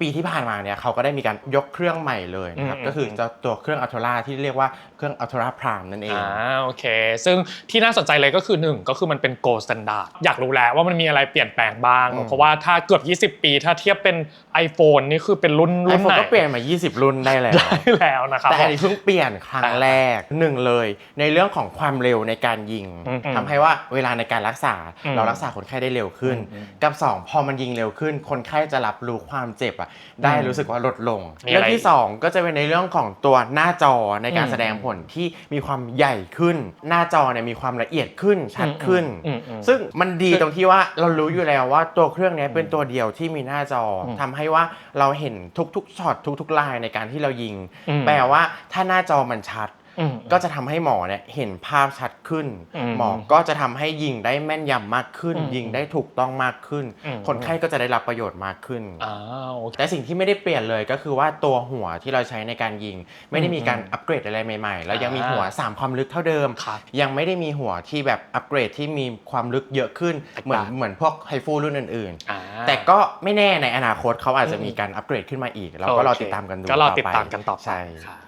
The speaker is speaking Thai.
ปีที่ผ่านมาเนี่ยเขาก็ได้มีการยกเครื่องใหม่เลยนะครับอืมก็คือเจ้าตัวเครื่อง Ultra ที่เรียกว่าเครื่อง Ultra Prime นั่นเอง อ่าโอเค ซึ่งที่น่าสนใจเลยก็คือหนึ่งก็คือมันเป็น gold standard อยากรู้แล้วว่ามันมีอะไรเปลี่ยนแปลงบ้างอืมเพราะว่าถ้าเกือบ 20 ปีถ้าเทียบเป็น iPhone นี่คือเป็นรุ่นไอรุ่นโฟนไหนก็เปลี่ยนมา 20 รุ่นได้แล้วได้แล้วนะครับแต่อันนี้เพิ่งเปลี่ยนครั้งอ่าแรกหนึ่งเลย ในเรื่องของความเร็วในการยิงอืมทำให้ว่าเวลาในการรักษาอืมเรารักษาคนไข้ได้เร็วขึ้นอืมกับ 2 พอมันยิงเร็วขึ้น คนไข้จะรับรู้ความเจ็บอะได้อืมรู้สึกว่าลดลงมีอะไรเรื่องที่ 2 ก็จะเป็นในเรื่องของตัวหน้าจอในการอืมแสดงผลที่มีความใหญ่ขึ้น หน้าจอเนี่ยมีความละเอียดขึ้นชัดขึ้นอืมอืมซึ่งมันดีตรงที่ว่าเรารู้อยู่แล้วว่าตัวเครื่องเนี้ยเป็นตัวเดียวที่มีหน้าจออมทำให้ว่าเราเห็นทุกๆช็อตทุกๆลายในการที่เรายิงอืมแปลว่าถ้าหน้าจอมันชัดอืม ก็จะทำให้หมอเนี่ยเห็นภาพชัดขึ้นอืมหมอก็จะทำให้ยิงได้แม่นยำมากขึ้นอืมยิงได้ถูกต้องมากขึ้นอืมคนไข้ก็จะได้รับประโยชน์มากขึ้นอ่าโอเคแต่สิ่งที่ไม่ได้เปลี่ยนเลยก็คือว่าตัวหัวที่เราใช้ในการยิง ไม่ได้มีการอืมอัปเกรดอะไรใหม่ๆ แล้วยังมีอ่าหัว 3 ความลึกเท่าเดิมครับยังไม่ได้มีหัวที่แบบอัปเกรดที่มีความลึกเยอะขึ้นแตกเหมือนต่างเหมือนพวกไฮฟูรุ่นอื่นอ่าๆแต่ก็ไม่แน่ในอนาคตเขาอาจจะอืมมีการอัปเกรดขึ้นมาอีก เราก็รอติดตามกันดูก็รอต่ไปติดตามกันต่อไปใช่ครับ